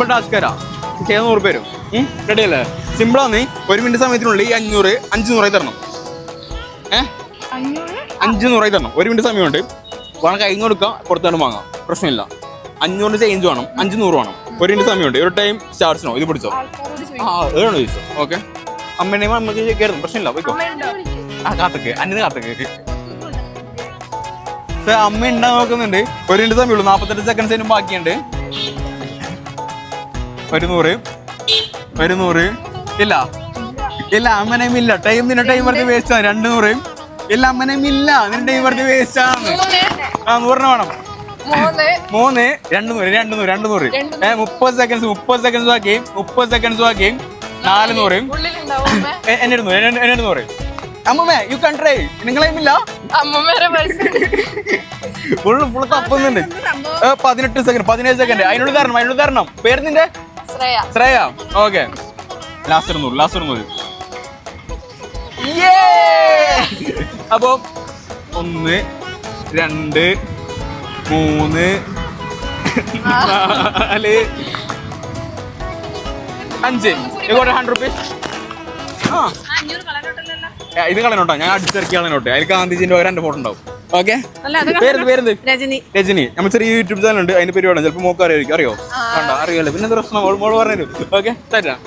Simple task തരാം ചെയ്യാൻ നൂറ് പേരും റെഡി അല്ലേ? സിമ്പിളാന്ന് ഒരു മിനിറ്റ് സമയത്തിനുള്ളിൽ ഈ അഞ്ഞൂറ് അഞ്ച് നൂറായി തരണം. ഏ? അഞ്ച് നൂറായി തരണം. ഒരു മിനിറ്റ് സമയമുണ്ട്. വേണം കഴിഞ്ഞ് കൊടുക്കാം പുറത്താണ് വാങ്ങാം. പ്രശ്നമില്ല. അഞ്ഞൂറിന് ചേഞ്ച് വേണം അഞ്ച് നൂറ് വേണം. ഒരു മിനിറ്റ് സമയമുണ്ട്. ഒരു ടൈം സ്റ്റാർട്സിനോ ഇത് പിടിച്ചോ? ആ ഏതാണോ ചോദിച്ചോ ഓക്കെ അമ്മേനെയും അമ്മയ്ക്ക് കയറുന്നു പ്രശ്നമില്ല പോയിക്കോ. ആ കാത്തക്ക്. അന്നിന് കാത്തക്ക്. അമ്മ ഉണ്ടാ നോക്കുന്നുണ്ട്. ഒരു മിനിറ്റ് സമയമുള്ളൂ. നാപ്പത്തെട്ട് സെക്കൻഡ്സിനും ബാക്കിയുണ്ട്. ഒരു നൂറ് ഒരു നൂറ് ഇല്ല. ഇല്ല അമ്മനേം ഇല്ല ടൈം നിന്റെ ടൈം വെറുതെ വേസ്റ്റ് ആണ്. രണ്ട് നൂറ് ഇല്ല അമ്മനേം ഇല്ല നിന്റെ ടൈം വെറുതെ വേസ്റ്റ് ആണ്. ആ നൂറിന് വേണം. മൂന്ന്. രണ്ടുനൂറ് രണ്ട് നൂറ് രണ്ട് നൂറ് രണ്ട് നൂറ് ഏ മുപ്പത് സെക്കൻഡ്സ് മുപ്പത് സെക്കൻഡ്സ് ബാക്കി. മുപ്പത് സെക്കൻഡ്സ് ബാക്കി. നാല് നൂറ് എന്നെ ഇരുന്നൂറ് അമ്മമ്മേ യു കൺ ട്രൈ പൈസ ഫുള്ള് ഫുള്ള് തപ്പുന്നുണ്ട്. പതിനെട്ട് സെക്കൻഡ് പതിനേഴ് സെക്കൻഡ് അതിനുള്ളിൽ തരണം അതിനുള്ളിൽ തരണം പേര് നിന്റെ ശ്രേയ. ഓക്കെ. ലാസ്റ്റ് നൂറ് ലാസ്റ്റ് നൂറ്. അപ്പോ ഒന്ന് രണ്ട് മൂന്ന് നാല് അഞ്ച്. ഇങ്ങോട്ട് ഹൺഡ്രഡ് റുപ്പീസ് ആ. ഇത് കളഞ്ഞോട്ടോ ഞാൻ അടിച്ചിറക്കി കളഞ്ഞോട്ടെ അതിൽ ഗാന്ധിജിന്റെ ഒരു രണ്ട് ഫോട്ടോ ഉണ്ടാവും. ഓക്കെ. പേരെന്ത് പേരെന്ത്? രജനി. രജനി. നമ്മൾ ചെറിയ യൂട്യൂബ് ചാനൽ ഉണ്ട് അതിന്റെ പരിപാടിയാണ് ചിലപ്പോൾ മോക്ക് അറിയാം? അറിയോ കണ്ടോ? അറിയാലോ. പിന്നെ പ്രശ്നം? മോൾ മോൾ പറഞ്ഞു ഓക്കെ തരാം